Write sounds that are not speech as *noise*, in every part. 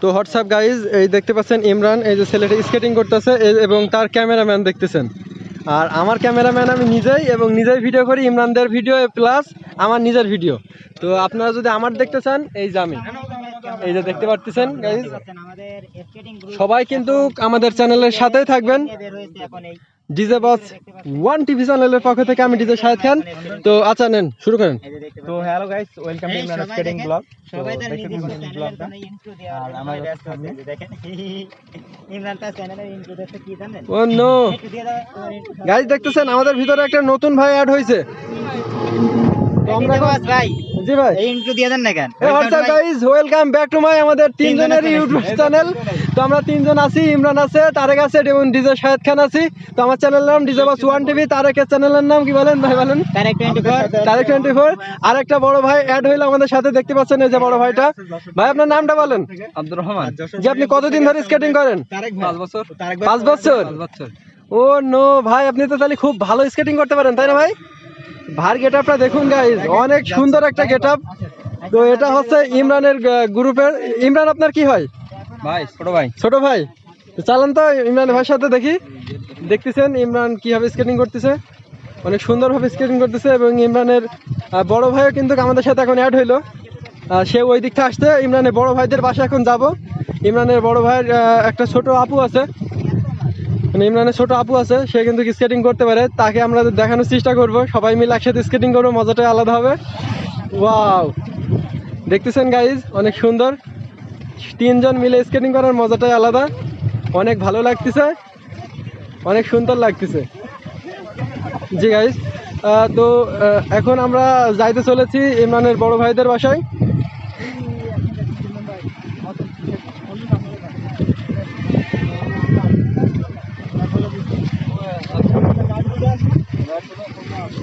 তো WhatsApp guys এই দেখতে পাচ্ছেন ইমরান এই যে ছেলেটি স্কেটিং করতেছে এবং তার ক্যামেরাম্যান দেখতেছেন। আর আমার ক্যামেরাম্যান আমি নিজেই এবং নিজেই ভিডিও করি ইমরানদের ভিডিও প্লাস আমার নিজের ভিডিও তো আপনারা যদি আমার দেখতে চান এই যে আমি। এই যে দেখতে পারতেছেন গাইজ সবাই কিন্তু আমাদের চ্যানেলের সাথেই থাকবেন। ডিজে বস ওয়ান টিভি চ্যানেলের পক্ষ থেকে আমি ডিজে শাহেদ খান। তো আচ্ছা নেন শুরু করেন। তো hello guys welcome to Imran skating blog সবাই তার ব্লগটা আর আমার ব্যস্ত সামনে। আছে, দেখেন ইমরান তার চ্যানেলের ইন্ট্রো দেখতে কি জানেন? ও নো। গাইজ দেখতেছেন আমাদের ভিতরে একটা নতুন ভাই অ্যাড হয়েছে। জি ভাই। ইন্ট্রো দিয়ে দেন না কেন? WhatsApp guys welcome back to my আমাদের তিনজনের ইউটিউব চ্যানেল তো আমরা তিনজন আছি ইমরান আছে তারেক আছে এবং ডিজে শাহেদ খান আছি। তো আমার চ্যানেলের নাম ডিজে বাস ওয়ান টিভি তারেকের চ্যানেলের নাম কি বলেন ভাই বলেন? তারেক টোয়েন্টি ফোর আর একটা বড় ভাই অ্যাড হইল আমাদের সাথে দেখতে পাচ্ছেন এই যে বড় ভাইটা। ভাই আপনার নামটা বলেন। আব্দুর রহমান। যে আপনি কতদিন ধরে স্কেটিং করেন? পাঁচ বছর। পাঁচ বছর? বছর। ও নো ভাই আপনি তো তাহলে খুব ভালো স্কেটিং করতে পারেন তাই না ভাই? ভার গেট আপটা দেখুন গাইজ অনেক সুন্দর একটা গেট আপ তো এটা হচ্ছে ইমরানের গ্রুপের। ইমরান আপনার কি হয়? ভাই ছোট ভাই। ছোট ভাই। তো চালান তো ইমরান ভাইয়ের সাথে দেখি। দেখতেছেন ইমরান কীভাবে স্কেটিং করতেছে। অনেক সুন্দরভাবে স্কেটিং করতেছে এবং ইমরানের বড় ভাইও কিন্তু আমাদের সাথে এখন অ্যাড হইল। সে ওই দিকটা আসতে ইমরানের বড় ভাইদের বাসায় এখন যাব। ইমরানের বড় ভাইয়ের একটা ছোট আপু আছে। মানে ইমরানের ছোট আপু আছে, সে কিন্তু স্কেটিং করতে পারে, তাকে আমরা দেখানোর চেষ্টা করব, সবাই মিলে একসাথে স্কেটিং করব, মজাটাই আলাদা হবে। ওয়াও দেখতেছেন গাইজ অনেক সুন্দর। তিনজন মিলে স্কেটিং করার মজাটাই আলাদা। অনেক ভালো লাগতেছে, অনেক সুন্দর লাগতেছে। জি গাইজ তো এখন আমরা যাইতে চলেছি ইমরানের বড় ভাইদের বাসায়।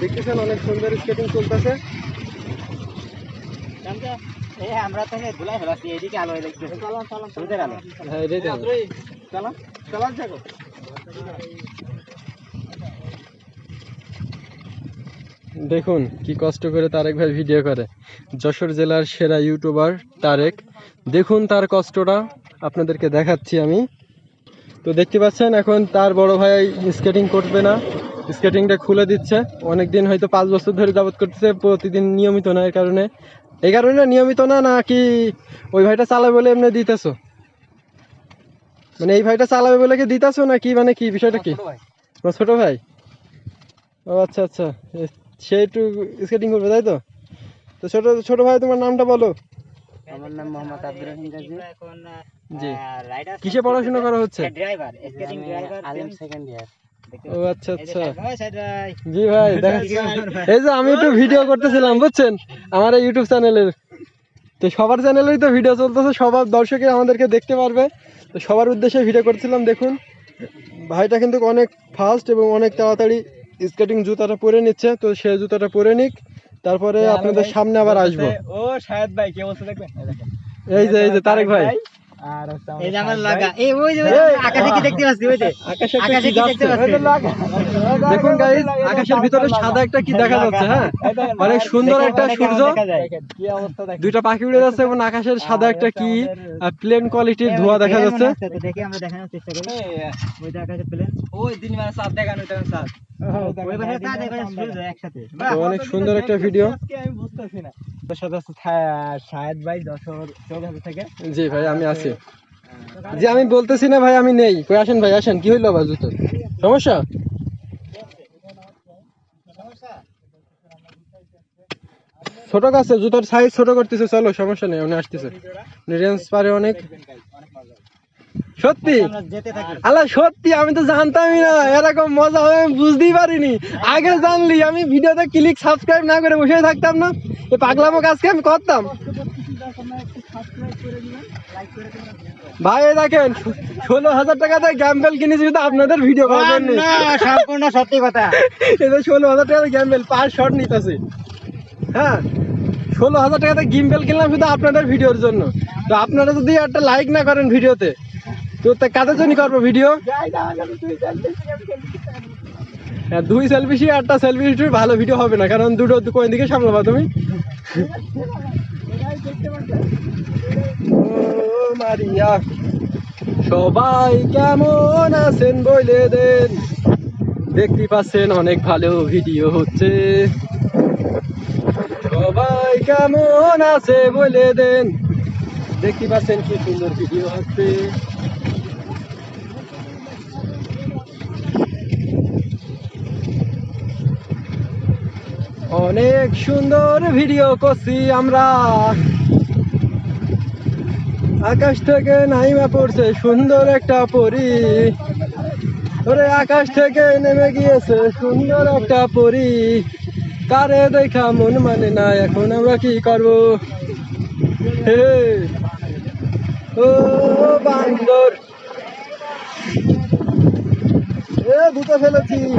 দেখতেছেন অনেক সুন্দর স্কেটিং চলতেছে। আমরা তো ধুলাই ফেলাচ্ছি এদিকে আলো দেখতে চালান চালান সুদের আলো হ্যাঁ দেখুন কি কষ্ট করে তারেক ভাই ভিডিও করে। যশোর জেলার সেরা ইউটিউবার তারেক। দেখুন তার কষ্টটা আপনাদেরকে দেখাচ্ছি আমি। তো দেখতে পাচ্ছেন এখন তার বড় ভাই স্কেটিং করবে না। স্কেটিংটা খুলে দিচ্ছে। অনেক দিন হয়তো পাঁচ বছর ধরে যাবত করতেছে প্রতিদিন নিয়মিত না এর কারণে। এই কারণে নিয়মিত না নাকি ওই ভাইটা চালাবে বলে এমনি দিতেছো? মানে এই ভাইটা চালাবে বলে কি দিতেছো না কি মানে কি বিষয়টা কি? তোমার ছোট ভাই? ও আচ্ছা আচ্ছা। সে একটু স্কেটিং করবে তাই তো? তো ছোট ছোট ভাই তোমার নামটা বলো। আমার নাম মোহাম্মদ আব্দুর রহিম গাজী এখন জি। কিসে পড়াশোনা করা হচ্ছে? Driver skating driver Alim second year ও আচ্ছা আচ্ছা। জি ভাই *laughs* এই যে আমি একটু ভিডিও করতেছিলাম বুঝছেন? আমার ইউটিউব চ্যানেলের তো সবার চ্যানেলেই তো ভিডিও চলতেছে সবার দর্শকে আমাদেরকে দেখতে পারবে। তো সবার উদ্দেশ্যে ভিডিও করছিলাম দেখুন। ভাইটা কিন্তু অনেক ফাস্ট এবং অনেক তাড়াতাড়ি স্কেটিং জুতাটা পরে নিচ্ছে তো সে জুতাটা পরে নিক। তারপরে আপনাদের সামনে আবার আসব। ও ভাই কে বলছে দেখবেন এই যে এই যে তারেক ভাই আর এই যে আমার লাগা। এই ওই যে ওই যে এই, আকাশে কি দেখতে পাচ্ছি ওই যে। আকাশে আকাশে কি কি দেখতে পাচ্ছি? দেখুন গাইজ আকাশের ভিতরে সাদা একটা কি দেখা যাচ্ছে হ্যাঁ? অনেক সুন্দর একটা সূর্য। কি দুইটা পাখি উড়ে যাচ্ছে এবং আকাশের সাদা একটা কি প্লেন কোয়ালিটির ধোঁয়া দেখা যাচ্ছে। দেখে আমরা দেখানোর চেষ্টা করি। ওই যে আকাশে প্লেন ওই দিন মানে দেখানো অনেক সুন্দর একটা ভিডিও আমি বুঝতেছি না। ভাই থেকে। জি ভাই আমি আছি। জি আমি বলতেছি না ভাই আমি নেই। কই আসেন ভাই আসেন। কি হইল ভাই জুতো সমস্যা? ছোট কাছে জুতোর সাইজ ছোট করতেছে চলো সমস্যা নেই উনি আসতেছে। রেঞ্জ পারে অনেক। সত্যি? আল্লাহ সত্যি আমি তো জানতামই না। এরকম মজা হবে আমি বুঝতেই পারিনি। আগে জানলি আমি ভিডিওতে ক্লিক সাবস্ক্রাইব না করে বসে থাকতাম না। এই পাগলামো কাজকে আমি করতাম? ভাই দেখেন ষোলো হাজার টাকাতে গ্যাম্বেল কিনেছি শুধু আপনাদের ভিডিও করার জন্য। না সম্পূর্ণ সত্যি কথা। *laughs* এটা ষোলো হাজার টাকাতে গ্যাম্বেল পার শট নিতেছে। হ্যাঁ ষোলো হাজার টাকাতে গিম্বেল কিনলাম শুধু আপনাদের ভিডিওর জন্য। তো আপনারা যদি একটা লাইক না করেন ভিডিওতে তো তা কাদের জন্য করব ভিডিও হ্যাঁ দুই সেলফি একটা সেলফি ভালো ভিডিও হবে না, কারণ দুটো কোন দিকে সামলাবা তুমি। মারিয়া, সবাই কেমন আছেন বলে দেন? দেখতে পাচ্ছেন অনেক ভালো ভিডিও হচ্ছে। সবাই কেমন আছে বলে দেন? দেখতে পাচ্ছেন কি সুন্দর ভিডিও হচ্ছে। অনেক সুন্দর ভিডিও করছি আমরা। আকাশ থেকে নাইমা পড়ছে, সুন্দর একটা পরি। ওরে, আকাশ থেকে নেমে গিয়েছে, সুন্দর একটা পরি। কারে দেখা মন মানে না, এখন আমরা কি করব? হে। ও বান্দর। এ বুঝে ফেলেছি।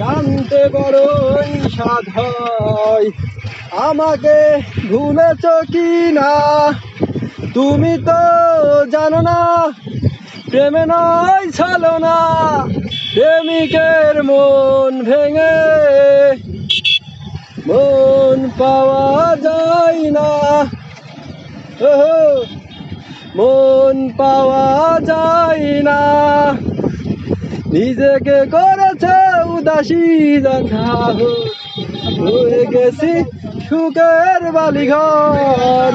জানতে বড়ই সাধ হয়। আমাকে ভুলেছ কি না তুমি তো জানো না, প্রেমে নয় ছলো না প্রেমিকের মন ভেঙে মন পাওয়া যায় না। মন পাওয়া যায় না। নিজেকে করেছে উদাসী জানা হয়ে গেছি সুখের বালিঘর।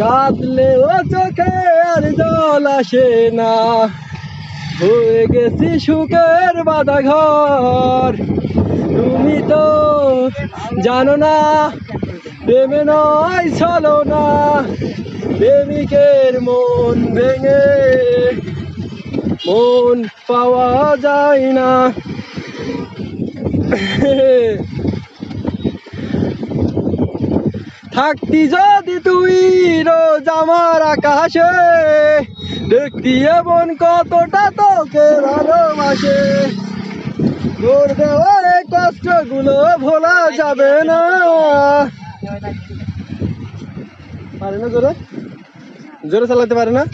কাঁদলে ও চোখে আর জল আসে না। হয়ে গেছি সুখের বাধা ঘর তুমি তো জানো না, প্রেমে নয় চলো না প্রেমিকের মন ভেঙে মন পাওয়া যায় না। থাকতি যদি তুই রোজ আমার আকাশে, দেখতি এমন কতটা তোকে ভালোবাসে। তোর দেওয়ার এই কষ্টগুলো ভোলা যাবে না। পারে না জোরে? জোরে চালাতে পারে না?